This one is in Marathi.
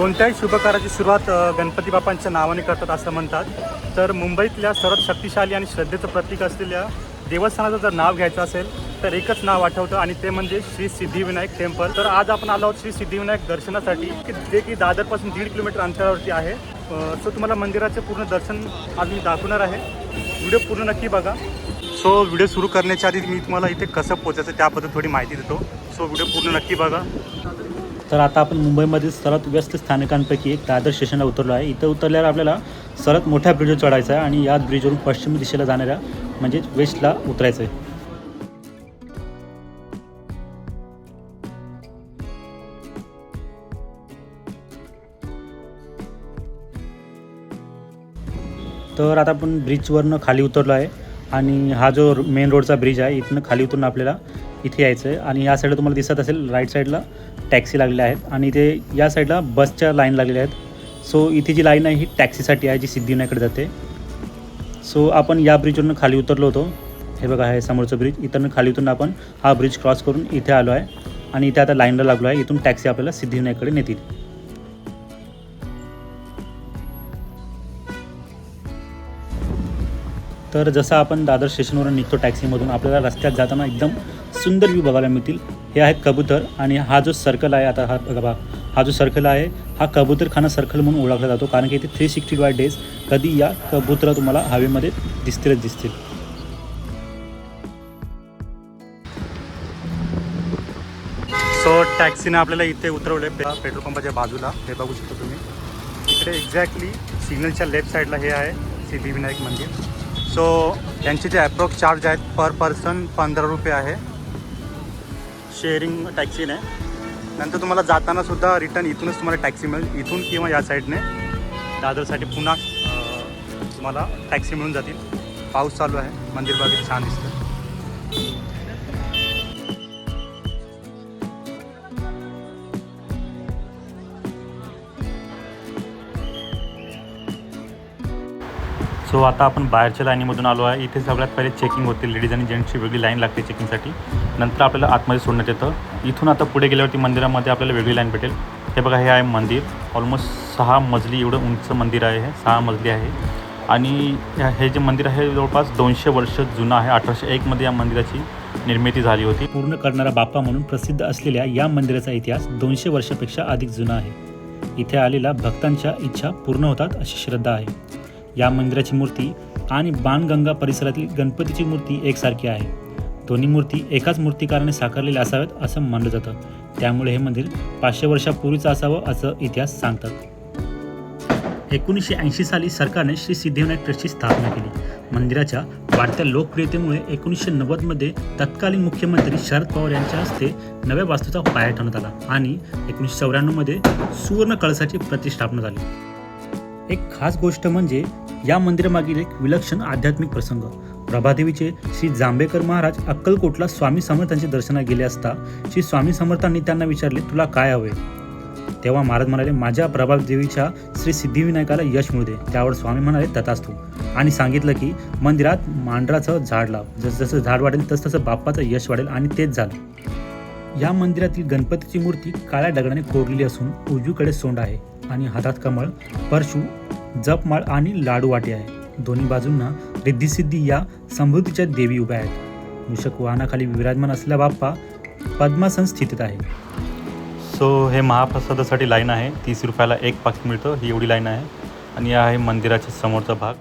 कोणत्याही शुभकाराची सुरुवात गणपती बाप्पांच्या नावाने करतात असं म्हणतात. तर मुंबईतल्या सर्वात शक्तिशाली आणि श्रद्धेचं प्रतीक असलेल्या देवस्थानाचं जर नाव घ्यायचं असेल तर एकच नाव आठवतं आणि ते म्हणजे श्री सिद्धिविनायक टेम्पल. तर आज आपण आलो आहोत श्री सिद्धिविनायक दर्शनासाठी की जे की दादरपासून दीड किलोमीटर अंतरावरती आहे. सो तुम्हाला मंदिराचे पूर्ण दर्शन आज मी दाखवणार आहे. व्हिडिओ पूर्ण नक्की बघा. सो व्हिडिओ सुरू करण्याच्या आधी मी तुम्हाला इथे कसं पोचायचं त्याबद्दल थोडी माहिती देतो. सो व्हिडिओ पूर्ण नक्की बघा. तर आता आपण मुंबईमधील सर्वात व्यस्त स्थानकांपैकी एक दादर स्टेशनला उतरलो आहे. इथं उतरल्यावर आपल्याला सर्वात मोठ्या ब्रिजवर चढायचं आहे आणि याच ब्रिजवरून पश्चिम दिशेला जाणाऱ्या म्हणजेच वेस्टला उतरायचं आहे. तर आता आपण ब्रिजवरनं खाली उतरलो आहे आणि हा जो मेन रोडचा ब्रिज आहे इथनं खाली उतरून आपल्याला इथे यायचं आहे आणि या साईडला तुम्हाला दिसत असेल राईट साईडला टॅक्सी लागलेल्या आहेत. आणि इथे या साईडला बसच्या लाईन लागलेल्या आहेत. सो इथे जी लाईन आहे ही टॅक्सीसाठी आहे जी सिद्धिविनायकडे जाते. सो आपण या ब्रिजवरून खाली उतरलो होतो. हे बघा हे समोरचं ब्रिज इथं खाली उतरून आपण हा ब्रिज क्रॉस करून इथे आलो आहे. आणि इथे आता लाईनला लागलो आहे. इथून टॅक्सी आपल्याला सिद्धिविनायकडे नेतील. तर जसं आपण दादर स्टेशनवरून निघतो टॅक्सीमधून आपल्याला रस्त्यात जाताना एकदम सुंदर व्ह्यू बघायला मिळतील. हे आहेत कबूतर आणि हा जो सर्कल आहे आता हा बघा हा जो सर्कल आहे हा कबूतरखाना सर्कल म्हणून ओळखला जातो. कारण की इथे थ्री सिक्स्टी फाय डेज कधी या कबूतरा तुम्हाला हवेमध्ये दिसतीलच दिसतील. सो टॅक्सीने आपल्याला इथे उतरवले पेट्रोल पंपाच्या बाजूला. हे बघू शकतो तुम्ही. इकडे एक्झॅक्टली सिग्नलच्या लेफ्ट साईडला हे आहे सिद्धिविनायक मंदिर. सो त्यांचे जे अप्रॉक्स चार्ज आहेत पर पर्सन पंधरा रुपये आहे. शेअरिंग टॅक्सीने नंतर तुम्हाला जाताना सुद्धा रिटर्न इथूनच तुम्हाला टॅक्सी मिळेल. इथून किंवा या साईडने दादरसाठी पुन्हा तुम्हाला टॅक्सी मिळून जातील. पाऊस चालू आहे. मंदिर बागेत छान दिसतं सो आता आपण बाहेरच्या लाईनीमधून आलो आहे. इथे सगळ्यात पहिले चेकिंग होते लेडीज आणि जेंट्सची वेगळी लाईन लागते चेकिंगसाठी नंतर आपल्याला आतमध्ये सोडण्यात येतं. इथून आता पुढे गेल्यावरती मंदिरामध्ये आपल्याला वेगळी लाईन भेटेल. हे बघा हे आहे मंदिर. ऑलमोस्ट सहा मजली एवढं उंच मंदिर आहे हे. सहा मजली आहे. आणि ह्या- हे जे मंदिर आहे जवळपास दोनशे वर्ष जुनं आहे. अठराशे एकमध्ये या मंदिराची निर्मिती झाली होती. पूर्ण करणारा बाप्पा म्हणून प्रसिद्ध असलेल्या या मंदिराचा इतिहास दोनशे वर्षापेक्षा अधिक जुना आहे. इथे आलेल्या भक्तांच्या इच्छा पूर्ण होतात अशी श्रद्धा आहे. या मंदिराची मूर्ती आणि बाणगंगा परिसरातील गणपतीची मूर्ती एकसारखी आहे. दोन्ही मूर्ती एकाच मूर्तिकाराने साकारलेल्या असाव्यात असं मानलं जातं. त्यामुळे हे मंदिर पाचशे वर्षापूर्वीचं असावं असं इतिहास सांगतात. एकोणीसशे ऐंशी साली सरकारने श्री सिद्धिविनायक ट्रस्टची स्थापना केली. मंदिराच्या वाढत्या लोकप्रियतेमुळे एकोणीसशे नव्वदमध्ये तत्कालीन मुख्यमंत्री शरद पवार यांच्या हस्ते नव्या वास्तूचा पाया ठेवण्यात आला आणि एकोणीसशे चौऱ्याण्णवमध्ये सुवर्ण कळसाची प्रतिष्ठापना झाली. एक खास गोष्ट म्हणजे या मंदिरामागील एक विलक्षण आध्यात्मिक प्रसंग. प्रभादेवीचे श्री जांभेकर महाराज अक्कलकोटला स्वामी समर्थांचे दर्शना गेले असता श्री स्वामी समर्थांनी त्यांना विचारले तुला काय हवे तेव्हा महाराज म्हणाले माझ्या प्रभादेवीच्या श्री सिद्धिविनायकाला यश मिळू दे. त्यावर स्वामी म्हणाले तथास्तू. आणि सांगितलं की मंदिरात मांडराचं झाड लाव. जसजसं जसं झाड वाढेल तसतसं तसं बाप्पाचं यश वाढेल आणि तेच झालं. या मंदिरातील गणपतीची मूर्ती काळ्या दगडाने कोरलेली असून उजवीकडे सोंड आहे. आणि हातात कमळ परशु जपमाळ आणि लाडू वाटे आहे. दोन्ही बाजूंना रिद्धिसिद्धी या समृद्धीच्या देवी उभ्या आहेत. मूषक वाहनाखाली विराजमान असलेला बाप्पा पद्मासन स्थितीत आहे. सो हे महाप्रसादासाठी लाईन आहे. तीस रुपयाला एक पाकिट मिळतं. ही एवढी लाईन आहे. आणि हा आहे मंदिराच्या समोरचा भाग.